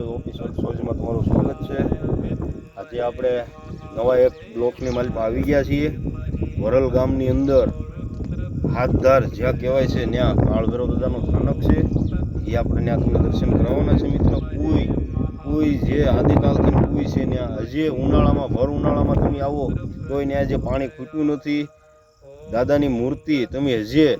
Officer સોજમાં તમારું સ્વાગત છે. આજે આપણે નવા એક બ્લોકની માલિકમાં આવી ગયા છીએ. વરલ ગામની અંદર હાથધાર જ્યાં કહેવાય છે ત્યાં કાળભૈરવ દાદાનું સ્થાનક છે. એ આપણે ત્યાં તમને દર્શન કરાવવાના છે મિત્રો. કોઈ કોઈ જે આદિકાલથી કોઈ છે ત્યાં હજી ઉનાળામાં, ભર ઉનાળામાં તમે આવો તોય ત્યાં જે પાણી ખૂટ્યું નથી. દાદાની મૂર્તિ તમે હજી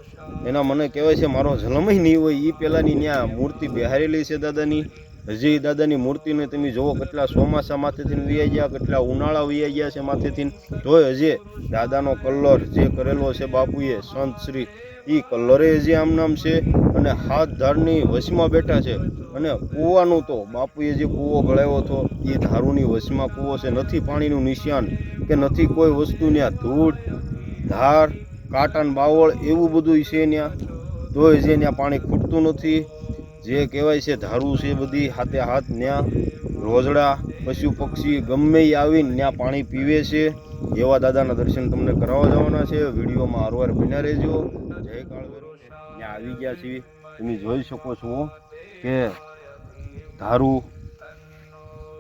એના મને કહેવાય છે મારો જન્મ નહીં હોય. એ પહેલાંની ત્યાં મૂર્તિ બેહારેલી છે દાદાની. હજી દાદાની મૂર્તિને તમે જુઓ કેટલા ચોમાસા માથેથી વૈયા ગયા, કેટલા ઉનાળા વૈયા ગયા છે માથેથી તોય હજી દાદાનો કલર જે કરેલો છે બાપુએ, સંત શ્રી એ કલરે હજી આમ નામ છે અને હાથ ધારની વશમાં બેઠા છે. અને કૂવાનું તો બાપુએ જે કૂવો ગળાવ્યો હતો એ ધારુની વશમાં કૂવો છે. નથી પાણીનું નિશાન કે નથી કોઈ વસ્તુ ત્યાં ધૂળ, ધાર, કાટન, બાવળ એવું બધું છે ત્યાં તોય જે ત્યાં પાણી ખૂટતું નથી. જે કહેવાય છે ધારું છે, બધી હાથે હાથ ત્યાં રોજડા પશુ પક્ષી ગમે એ આવીને ત્યાં પાણી પીવે છે. એવા દાદાના દર્શન તમને કરાવવા જવાના છે. વિડીયોમાં હારવાર બન્યા રહેજો. જય કાળવેરો. ત્યાં આવી ગયા છીએ. તમે જોઈ શકો છો કે ધારું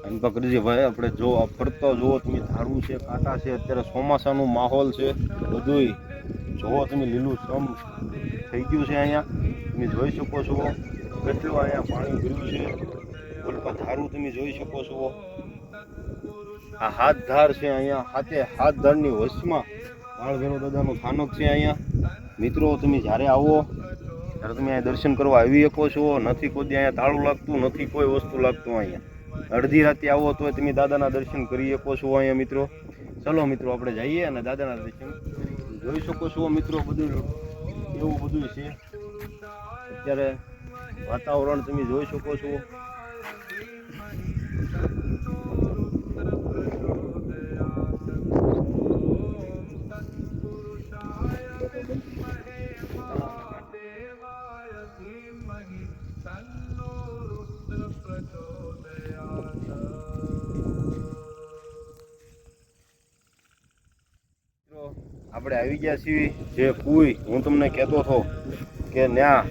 એમ તો ભાઈ, આપણે જો ફરતો જુઓ તમે ધારું છે, કાંટા છે, અત્યારે ચોમાસાનું માહોલ છે. બધુંય જુઓ તમે લીલું સમ થઈ ગયું છે અહીંયા. તમે જોઈ શકો છો. કેટલું અહીંયા પાણી ભર્યું છે. ઓલપા ધારું તમે જોઈ શકો છો. આ હાથ ધાર છે અહીંયા, હાથે હાથ ધારની વસમાં માળભેરો દાદાનું સ્થાનક છે અહીંયા. મિત્રો, તમે જ્યારે આવો, ત્યારે તમે અહીંયા દર્શન કરવા આવી શકો છો. નથી કોઈ અહીંયા તાળું લાગતું, નથી કોઈ વસ્તુ લાગતું અહીંયા. અડધી રાતે આવો તો તમે દાદાના દર્શન કરી શકો છો અહીંયા, મિત્રો. ચલો, મિત્રો, આપણે જઈએ અને દાદાના દર્શન જોઈ શકો છો, મિત્રો, બધું એવું બધું છે. અત્યારે વાતાવરણ તમે જોઈ શકો છો. આપણે આવી ગયા છીએ જે કુઈ. હું તમને કહેતો હતો કે ન્યા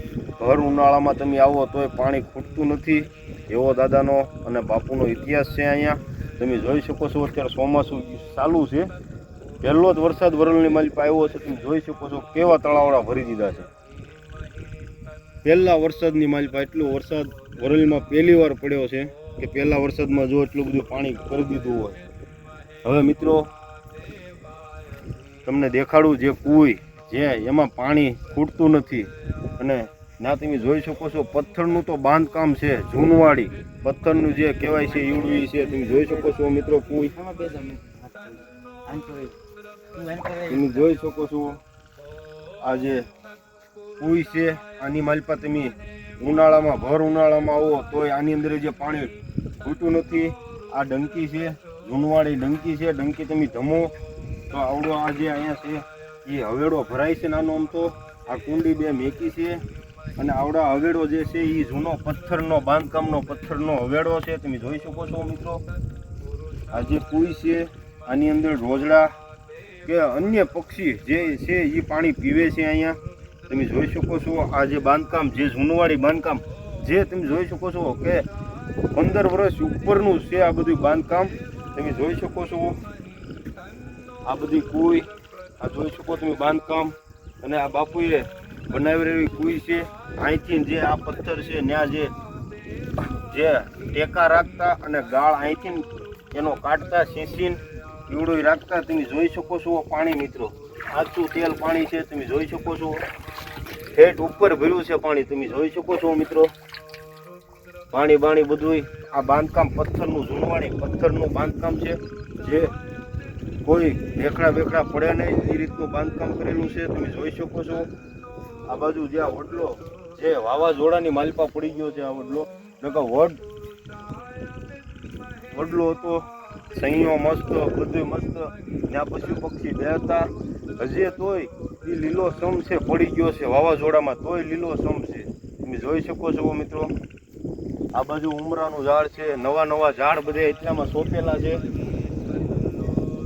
ભર ઉનાળામાં તમે આવો તોય પાણી ખૂટતું નથી. એવો દાદાનો અને બાપુનો ઇતિહાસ છે અહીંયા. તમે જોઈ શકો છો અત્યારે ચોમાસું ચાલુ છે. પહેલો જ વરસાદ વરલની માલિક આવ્યો છે. તમે જોઈ શકો છો કેવા તળાવડા ભરી દીધા છે. પહેલા વરસાદની માલિક એટલો વરસાદ વરલમાં પહેલી વાર પડ્યો છે કે પહેલા વરસાદમાં જો એટલું બધું પાણી કરી દીધું હોય. હવે મિત્રો, તમને દેખાડું જે કુઈ, જે એમાં પાણી ખૂટતું નથી. અને ના, તમે જોઈ શકો છો, પથ્થરનું તો બાંધકામ છે જૂનવાડી પથ્થરનું જે કહેવાય છે ઈવડવી છે, તમે જોઈ શકો છો મિત્રો કુઈ તમે જોઈ શકો છો, આ જે કુઈ છે, આની માલપા તમે ઉનાળામાં, ભર ઉનાળામાં આવો, તોય આની અંદર જે પાણી ખૂટતું નથી. આ ડંકી છે જૂનવાડી ડંકી છે, ડંકી તમે ધમો તો આવડો આ જે અહીંયા છે, એ હવેડો ભરાય છે નાનો આમ તો. આ કુંડી બે મેકી છે. અને આવડા હવેડો જે છે એ જૂનો પથ્થરનો, બાંધકામનો પથ્થરનો હવેડો છે, તમે જોઈ શકો છો મિત્રો. આ જે કુઈ છે, આની અંદર રોજડા કે અન્ય પક્ષી જે છે એ પાણી પીવે છે અહીંયા. તમે જોઈ શકો છો આ જે બાંધકામ, જે જૂનવાળી બાંધકામ, જે તમે જોઈ શકો છો કે પંદર વર્ષ ઉપરનું છે આ બધું બાંધકામ. તમે જોઈ શકો છો આ બધી કુઈ આ જોઈ શકો તમે બાંધકામ. અને આ બાપુએ બનાવેલી કુઈ છે. અહીંથી જે આ પથ્થર છે, ત્યાં જે જે ટેકા રાખતા અને ગાળ અહીંથી એનો કાઢતા સીસીન ઈવડું રાખતા, તમે જોઈ શકો છો પાણી મિત્રો. આછું તેલ પાણી છે, તમે જોઈ શકો છો. ઠેઠ ઉપર ભર્યું છે પાણી, તમે જોઈ શકો છો મિત્રો. પાણી બાણી બધુંય આ બાંધકામ પથ્થરનું જૂનવાણી પથ્થરનું બાંધકામ છે. જે કોઈ ભેખડા ભેખડા પડે નહીં, એ રીતનું બાંધકામ કરેલું છે, તમે જોઈ શકો છો. આ બાજુ જે આ વડલો, જે વાવાઝોડાની માલપા પડી ગયો છે આ વડલો, નકર વડ, વડલો હતો સહીઓ મસ્ત, બધું મસ્ત, ત્યાં પશુ પક્ષી બેહતા હજી તોય એ લીલો સમ છે, પડી ગયો છે વાવાઝોડામાં, તોય લીલો સમ છે. તમે જોઈ શકો છો મિત્રો. આ બાજુ ઉમરાનું ઝાડ છે, નવા નવા ઝાડ બધે એટલામાં સોંપેલા છે.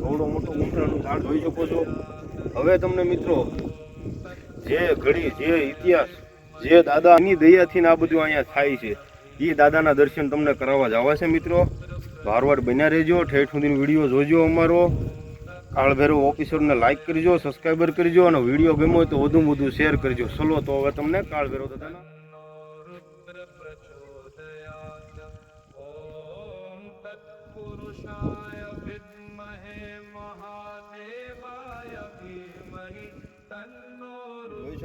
થોડો મોટું ઉમરાનું ઝાડ જોઈ શકો છો. હવે તમને મિત્રો જે ઘડી, જે ઇતિહાસ, જે દાદાની દયાથી આ બધું અહીંયા થાય છે એ દાદાના દર્શન તમને કરાવવા જવા છે મિત્રો. ભારવાડ બન્યા રહેજો, ઠેઠ સુધીનો વીડિયો જોજો અમારો. કાળભૈરવ ઓફિસરને લાઈક કરજો સબસ્ક્રાઈબર કરજો, અને વીડિયો ગમ્યો હોય તો વધુમાં વધુ શેર કરજો. ચલો, તો હવે તમને કાળભૈરવ દાદાના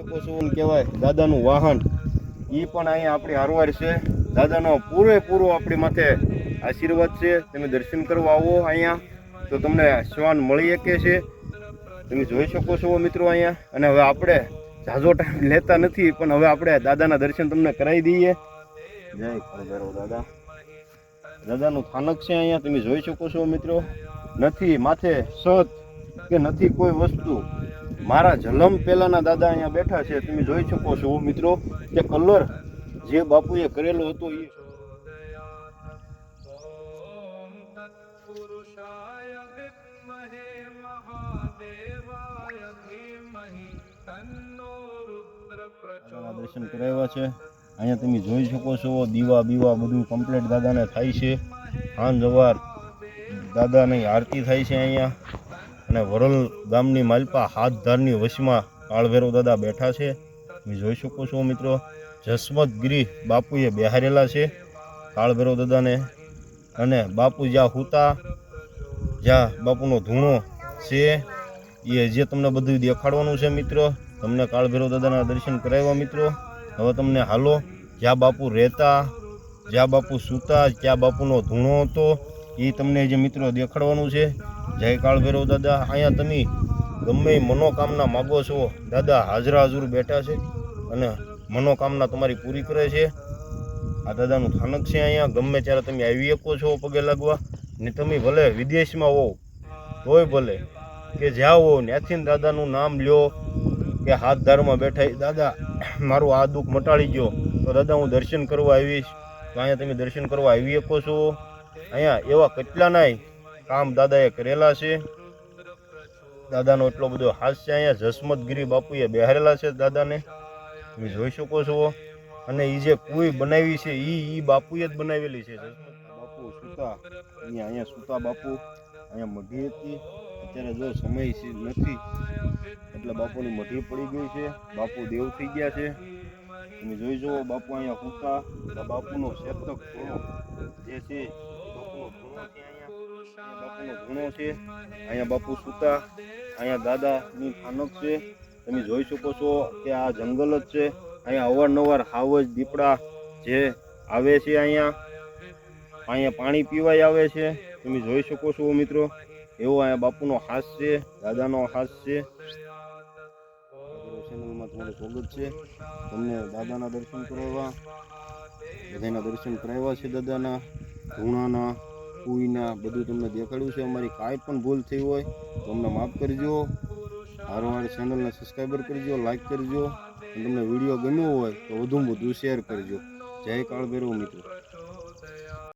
શકો છો એમ કહેવાય. દાદાનું વાહન એ પણ અહીંયા આપણી હારવાર છે. દાદાનો પૂરેપૂરો આપણી માથે આશીર્વાદ છે. તમે દર્શન કરવા આવો અહીંયા. તો તમને શ્વાન મળી શકે છે. તમે જોઈ શકો છો મિત્રો અહીંયા. અને હવે આપણે ઝાઝો ટાઈમ લેતા નથી, પણ હવે આપણે દાદાના દર્શન તમને કરાવી દઈએ. જય ખરગરો દાદા. દાદાનું સ્થાનક છે અહીંયા. તમે જોઈ શકો છો મિત્રો. નથી, માથે સત કે નથી કોઈ વસ્તુ. મારા જલમ પહેલાના દાદા અહીંયા બેઠા છે, તમે જોઈ શકો છો મિત્રો કે કલર જે બાપુએ કરેલો હતો એ. દર્શન કરાવ્યા છે. અહીંયા તમે જોઈ શકો છો, દીવા બીવા બધું કમ્પ્લીટ દાદાને થાય છે. સાંજ જવાર દાદાની આરતી થાય છે અહીંયા. અને વરલ ગામની માલપા હાથ ધારની વશમાં કાળભૈરવ દાદા બેઠા છે. તમે જોઈ શકો છો મિત્રો જસમતગીરી બાપુએ બેહારેલા છે કાળભૈરવ દાદાને. અને બાપુ જ્યાં હુતા, જ્યાં બાપુનો ધૂણો છે, એ જે તમને બધું દેખાડવાનું છે મિત્રો. તમને કાળભૈરવ દાદાના દર્શન કરાવ્યા મિત્રો. હવે તમને હાલો, જ્યાં બાપુ રહેતા, જ્યાં બાપુ સૂતા જ્યાં બાપુનો ધૂણો હતો, એ તમને જે મિત્રો દેખાડવાનું છે. જય ભેરો દાદા, અહીંયા તમે ગમે મનોકામના માગો છો, દાદા હાજરા હાજર બેઠા છે અને મનોકામના તમારી પૂરી કરે છે. આ દાદાનું સ્થાનક છે અહીંયા, ગમે ત્યારે તમે આવી શકો છો પગે લાગવા. ને તમે ભલે વિદેશમાં હો તોય ભલે, કે જ્યાં હો ત્યાંથી દાદાનું નામ લ્યો, કે હાથ ધારમાં બેઠા દાદા, મારું આ દુઃખ મટાડી ગયો તો દાદા, હું દર્શન કરવા આવીશ. તો અહીંયા તમે દર્શન કરવા આવી શકો છો. અહીંયા એવા કેટલાનાય કામ દાદાએ કરેલા છે. દાદાનો એટલો બધો હાસ્ય અહીંયા. જસમતગીરી બાપુએ બેહારેલા છે દાદાને. તમે જોઈ શકો છો. અને એ જે કુઈ બનાવી છે એ એ બાપુએ જ બનાવેલી છે. બાપુ સુતા. અહીંયા અહીંયા સુતા બાપુ. અહીંયા મઢી હતી. અત્યારે જો સમય છે નથી. એટલે બાપુની મઢી પડી ગઈ છે. બાપુ દેવ થઈ ગયા છે. તમે જોઈ જુઓ, બાપુ અહીંયા સુતા. બાપુનો શેતક જે છે, બાપુનો ખૂણો છે અહીંયા. બાપુનો ઘોણો છે અહીંયા બાપુ સૂતા અહીંયા દાદાની થાનક છે. તમે જોઈ શકો છો કે આ જંગલ જ છે. અહીંયા અવારનવાર હાવજ દીપડા જે આવે છે અહીંયા. અહીંયા પાણી પીવાય આવે છે. તમે જોઈ શકો છો મિત્રો એવો અહીંયા બાપુનો હાસ છે દાદાનો હાસ છે. ચેનલમાં તમારું સ્વાગત છે. તમને દાદાના દર્શન કરાવવા બધાના દર્શન કરાવ્યા છે દાદાના ધૂણાના. કુઈના બધું તમને દેખાડ્યું છે. અમારી કાંઈ પણ ભૂલ થઈ હોય તો અમને માફ કરજો. હારવાર ચેનલને સબસ્ક્રાઈબર કરજો લાઈક કરજો. અને તમને વીડિયો ગમ્યો હોય તો વધુમાં વધુ શેર કરજો. જય કાળભૈરવ મિત્રો.